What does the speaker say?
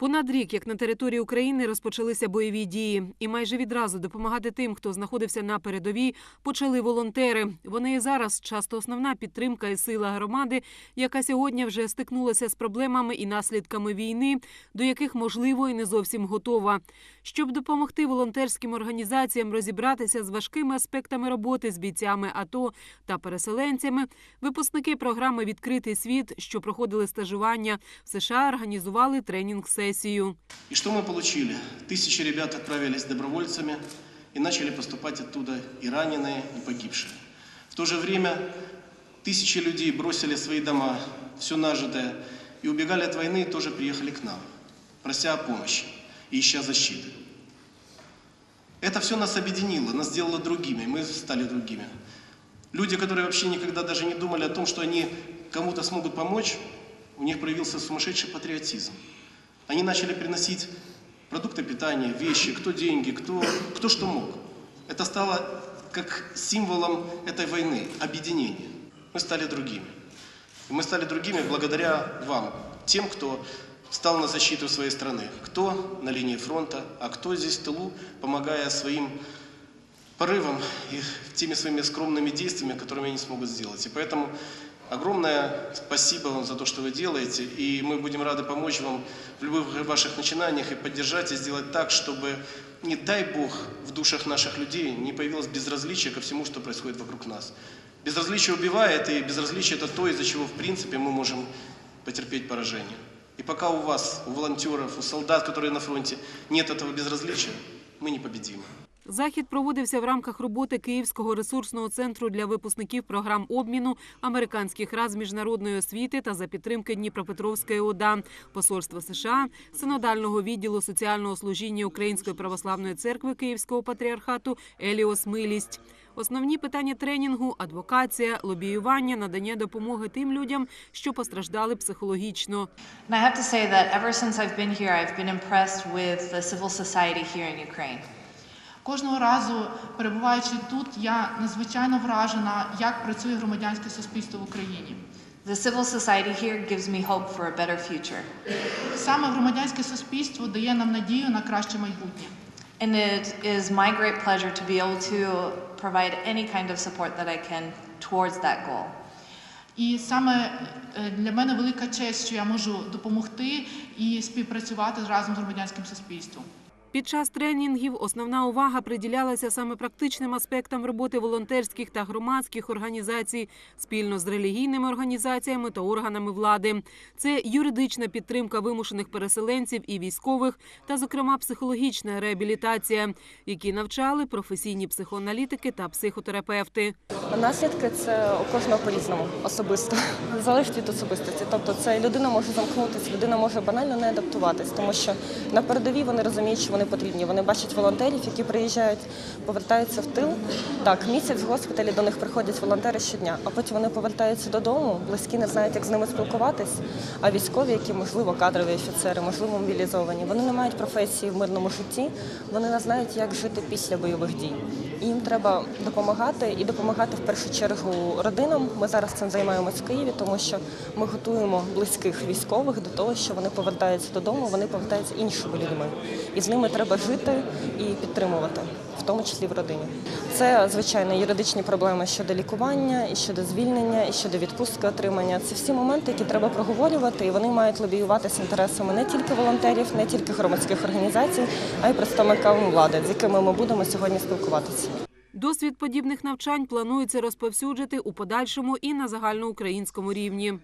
Понад рік, як на території України розпочалися бойові дії, і майже відразу допомагати тим, хто знаходився на передовій, почали волонтери. Вони і зараз часто основна підтримка і сила громади, яка сьогодні вже стикнулася з проблемами і наслідками війни, до яких можливо і не зовсім готова. Щоб допомогти волонтерським організаціям розібратися з важкими аспектами роботи з бійцями АТО та переселенцями, випускники програми Відкритий світ, що проходили стажування в США, організували тренінг-сесію. И что мы получили? Тысячи ребят отправились добровольцами и начали поступать оттуда и раненые, и погибшие. В то же время тысячи людей бросили свои дома, все нажитое, и убегали от войны и тоже приехали к нам, прося о помощи и ища защиты. Это все нас объединило, нас сделало другими, мы стали другими. Люди, которые вообще никогда даже не думали о том, что они кому-то смогут помочь, у них проявился сумасшедший патриотизм. Они начали приносить продукты питания, вещи, кто деньги, кто, кто что мог. Это стало как символом этой войны, объединения. Мы стали другими. И мы стали другими благодаря вам, тем, кто встал на защиту своей страны. Кто на линии фронта, а кто здесь в тылу, помогая своим порывом и теми своими скромными действиями, которыми они смогут сделать. И поэтому огромное спасибо вам за то, что вы делаете, и мы будем рады помочь вам в любых ваших начинаниях и поддержать и сделать так, чтобы, не дай Бог, в душах наших людей не появилось безразличие ко всему, что происходит вокруг нас. Безразличие убивает, и безразличие это то, из-за чего, в принципе, мы можем потерпеть поражение. И пока у вас, у волонтеров, у солдат, которые на фронте, нет этого безразличия, мы непобедимы. Захід проводився в рамках роботи Київського ресурсного центру для випускників програм обміну американських рад з міжнародної освіти та за підтримки Дніпропетровської ОДА, Посольства США, Синодального відділу соціального служіння Української православної церкви Київського патріархату Еліос Милість. Основні питання тренінгу адвокація, лобіювання, надання допомоги тим людям, що постраждали психологічно. I've been impressed with the civil society here in Ukraine. Кожного разу, перебуваючи тут, я надзвичайно вражена, як працює громадянське суспільство в Україні. The civil society here gives me hope for a better future. Саме громадянське суспільство дає нам надію на краще майбутнє. And it is my great pleasure to be able to provide any kind of support that I can towards that goal. І саме е, для мене велика честь, що я можу допомогти і співпрацювати разом з громадянським суспільством. Під час тренінгів основна увага приділялася саме практичним аспектам роботи волонтерських та громадських організацій спільно з релігійними організаціями та органами влади. Це юридична підтримка вимушених переселенців і військових, та, зокрема, психологічна реабілітація, які навчали професійні психоаналітики та психотерапевти. Наслідки це у кожного по-різному особисто залежить від особистості. Тобто, це людина може замкнутися, людина може банально не адаптуватись, тому що на передовій вони розуміють, що вони потрібні. Вони бачать волонтерів, які приїжджають, повертаються в тил. Так, місяць в госпіталі до них приходять волонтери щодня, а потім вони повертаються додому. Близькі не знають, як з ними спілкуватись. А військові, які можливо кадрові офіцери, можливо, мобілізовані, вони не мають професії в мирному житті. Вони не знають, як жити після бойових дій. Їм треба допомагати і допомагати в першу чергу родинам. Ми зараз цим займаємось в Києві, тому що ми готуємо близьких військових до того, що вони повертаються додому, вони повертаються іншими людьми, і з ними треба жити і підтримувати, в тому числі в родині. Це звичайно юридичні проблеми щодо лікування, і щодо звільнення, і щодо відпустки отримання. Це всі моменти, які треба проговорювати, і вони мають лобіюватися інтересами не тільки волонтерів, не тільки громадських організацій, а й представниками влади, з якими ми будемо сьогодні спілкуватися. Досвід подібних навчань планується розповсюджити у подальшому і на загальноукраїнському рівні.